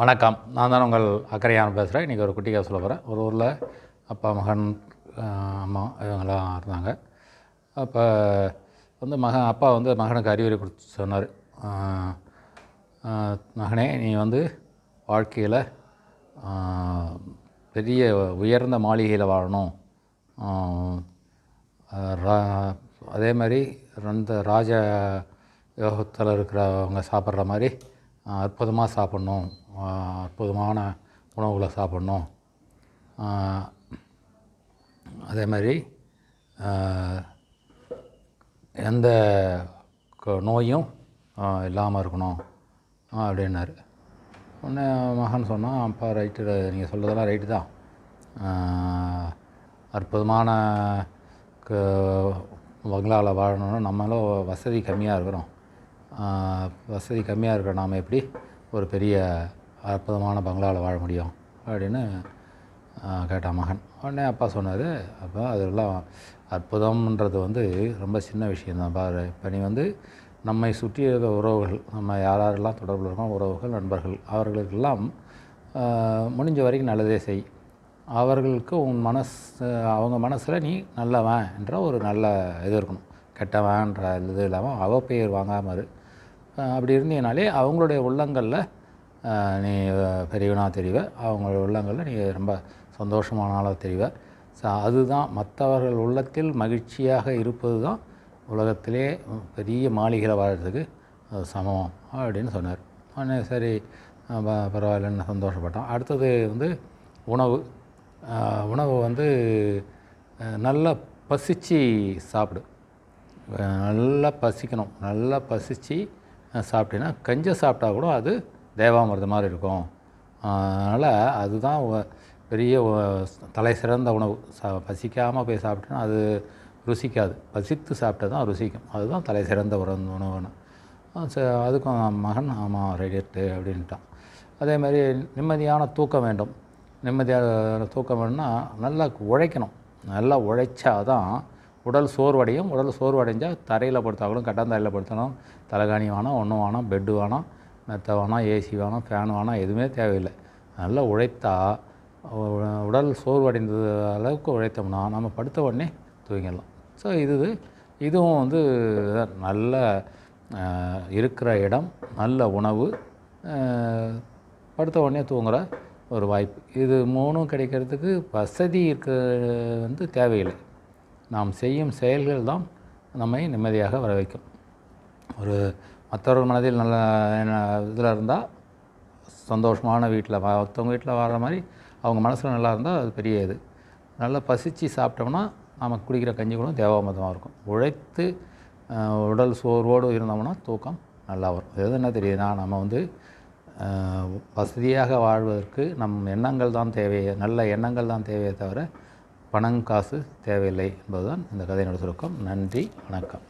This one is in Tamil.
வணக்கம். நான் தான் உங்கள் அக்கறையான பேசுகிறேன் இன்றைக்கி ஒரு குட்டிக்காக சொல்ல போகிறேன் ஒரு ஊரில் அப்பா மகன் அம்மா இவங்கெல்லாம் இருந்தாங்க. அப்போ வந்து மகன் அப்பா வந்து மகனுக்கு அறிவுரை கொடுத்து சொன்னார். மகனே நீ வந்து வாழ்க்கையில் பெரிய உயர்ந்த மாளிகையில் வாழணும். அதே மாதிரி அந்த ராஜ யோகத்தில் இருக்கிறவங்க சாப்பிட்ற மாதிரி அற்புதமாக சாப்பிட்ணும். அற்புதமான உணவுகளை சாப்பிட்ணும். அதே மாதிரி எந்த நோயும் இல்லாமல் இருக்கணும். அப்படின்னாரு. உடனே மகன் சொன்னான் அப்பா ரைட்டு நீங்கள் சொல்கிறதெல்லாம் ரைட்டு தான். அற்புதமான க- பங்களாவில் வாழணும்னா நம்மளும் வசதி கம்மியாக இருக்கிறோம் வசதி கம்மியாக இருக்கிற நாம் எப்படி ஒரு பெரிய அற்புதமான பங்களாவில் வாழ முடியும் அப்படின்னு கேட்டான் மகன். உடனே அப்பா சொன்னார் அப்போ அதெல்லாம் அற்புதம்ன்றது வந்து ரொம்ப சின்ன விஷயந்தான் பாரு இப்போ நீ வந்து நம்மை சுற்றி இருக்கிற உறவுகள் நம்ம யார் யாரெல்லாம் தொடர்பில் இருக்கோம் உறவுகள் நண்பர்கள் அவர்களுக்கெல்லாம் முடிஞ்ச வரைக்கும் நல்லதே செய். அவர்களுக்கு உன் மனசு அவங்க மனசில் நீ நல்லவன் என்ற ஒரு நல்ல இது இருக்கணும். கெட்டவன்ற இது இல்லாமல் அவ வாங்காமல் வாங்காமரு அப்படி இருந்தீங்கனாலே அவங்களுடைய உள்ளங்களில் நீ பெரியவனாக தெரிவ. அவங்களோட உள்ளங்களில் நீ ரொம்ப சந்தோஷமான ஆளாக தெரிவ. ஸோ அதுதான் மற்றவர்கள் உள்ளத்தில் மகிழ்ச்சியாக இருப்பது தான் உலகத்திலே பெரிய மாளிகையில் வாழ்கிறதுக்கு அது சமம் அப்படின்னு சொன்னார். உடனே சரி பரவாயில்லன்னு சந்தோஷப்பட்டான். அடுத்தது வந்து உணவு. உணவு வந்து நல்லா பசிச்சு சாப்பிடு. நல்லா பசிக்கணும். நல்லா பசிச்சு சாப்பிட்டீங்கன்னா கஞ்ச சாப்பிட்டா கூட அது தேவாமிர்தம் மாதிரி இருக்கும் அதனால் அதுதான் பெரிய தலை சிறந்த உணவு. சா பசிக்காமல் போய் சாப்பிட்டோன்னா அது ருசிக்காது. பசித்து சாப்பிட்டா தான் ருசிக்கும். அதுதான் தலை சிறந்த ஒரு உணவுன்னு. அதுக்கும் மகன் ஆமாம் ரைட்டு அப்படின்ட்டான். அதே மாதிரி நிம்மதியான தூக்கம் வேண்டும். நிம்மதியான தூக்கம் வேணும்னா நல்லா உழைக்கணும். நல்லா உழைச்சா தான் உடல் சோர்வடையும். உடல் சோர்வடைஞ்சால் தரையில் படுத்தாலும் கட்டாந்தரையில் படுத்தணும். தலைகாணி வேணாம் ஒன்றும் வேணாம் பெட்டு வேணாம். மெத்த வேணாம் ஏசி வேணாம் ஃபேன் வேணாம் எதுவுமே தேவையில்லை. நல்லா உழைத்தா உடல் சோர்வடைந்தது அளவுக்கு உழைத்தோம்னா நம்ம படுத்த உடனே தூங்கிடலாம். ஸோ இது இதுவும் வந்து நல்ல இருக்கிற இடம் நல்ல உணவு படுத்த உடனே தூங்குகிற ஒரு வாய்ப்பு. இது மூணும் கிடைக்கிறதுக்கு வசதி இருக்க வந்து தேவையில்லை. நாம் செய்யும் செயல்கள் தான் நம்மை நிம்மதியாக வர வைக்கும் ஒரு மற்றவர்கள் மனதில் நல்ல இதில் இருந்தால் சந்தோஷமான வீட்டில் மற்றவங்க வீட்டில் வாழ்கிற மாதிரி அவங்க மனசில் நல்லா இருந்தால் அது பெரிய இது. நல்லா பசித்து சாப்பிட்டோம்னா நமக்கு குடிக்கிற கஞ்சி கூட தேவாமிர்தமாக இருக்கும். உழைத்து உடல் சோர்வோடு இருந்தோம்னா தூக்கம் நல்லா வரும். எது என்ன தெரியுதுன்னா நம்ம வந்து வசதியாக வாழ்வதற்கு நம் எண்ணங்கள் தான் தேவை நல்ல எண்ணங்கள் தான் தேவையே தவிர பணம் காசு தேவையில்லை என்பதுதான் இந்த கதையினோட சுருக்கம். நன்றி வணக்கம்.